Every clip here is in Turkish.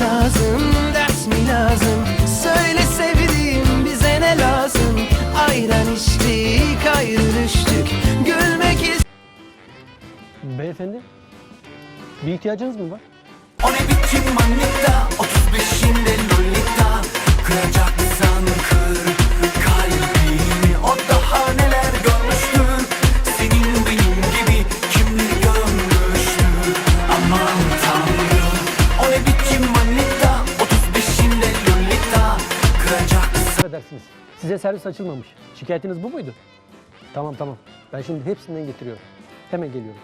lazım ders mi lazım? Söyle sevdiğim bize ne lazım? Ayran içtik ayrı düştük. Gülmek is- Beyefendi, bir ihtiyacınız mı var? O ne biçim manita Size servis açılmamış. Şikayetiniz bu muydu? Tamam tamam. Ben şimdi hepsinden getiriyorum. Hemen geliyorum.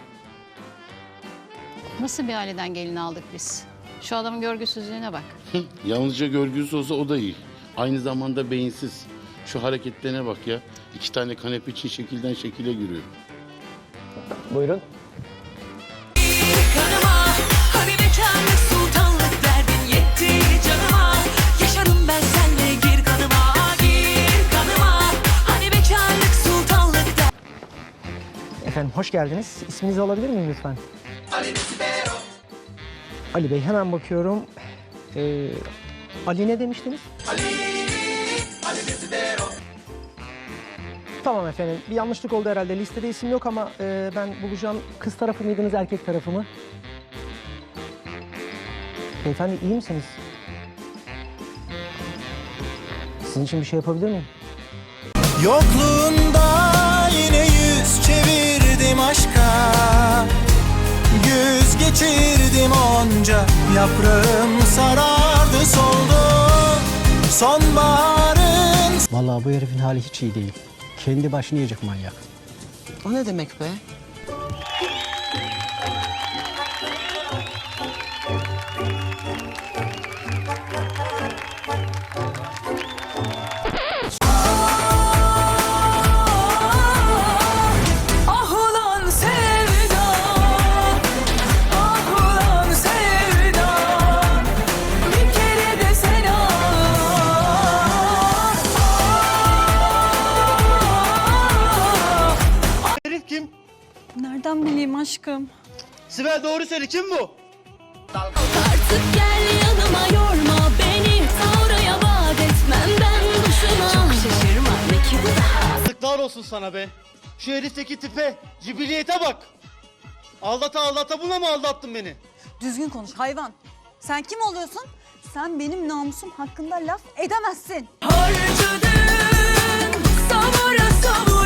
Nasıl bir aileden gelin aldık biz? Şu adamın görgüsüzlüğüne bak. Hı, Yalnızca görgüsüz olsa o da iyi. Aynı zamanda beyinsiz. Şu hareketlerine bak ya. İki tane kanepe için şekilden şekile giriyor. Buyurun. Efendim hoş geldiniz. İsminizi alabilir miyim lütfen? Ali Bey hemen bakıyorum. Ee, Ali ne demiştiniz? Ali, Tamam efendim. Bir yanlışlık oldu herhalde. Listede isim yok ama e, ben bulacağım. Kız tarafı mıydınız, erkek tarafı mı? Beyefendi iyi misiniz? Sizin için bir şey yapabilir miyim? Yokluğunda çevirdim aşka Güz geçirdim onca Yaprağım sarardı soldu Sonbaharın Vallahi bu herifin hali hiç iyi değil. Kendi başını yiyecek manyak. O ne demek be? Nereden bileyim aşkım? Sibel doğru söyle kim bu? Artık gel yanıma yorma beni Sonraya vaat etmem ben boşuna Çok şaşırma ne ki bu daha Yazıklar olsun sana be. Şu herifteki tipe, cibiliyete bak. Aldata aldata buna mı aldattın beni? Düzgün konuş hayvan. Sen kim oluyorsun? Sen benim namusum hakkında laf edemezsin. Harcadın savura savura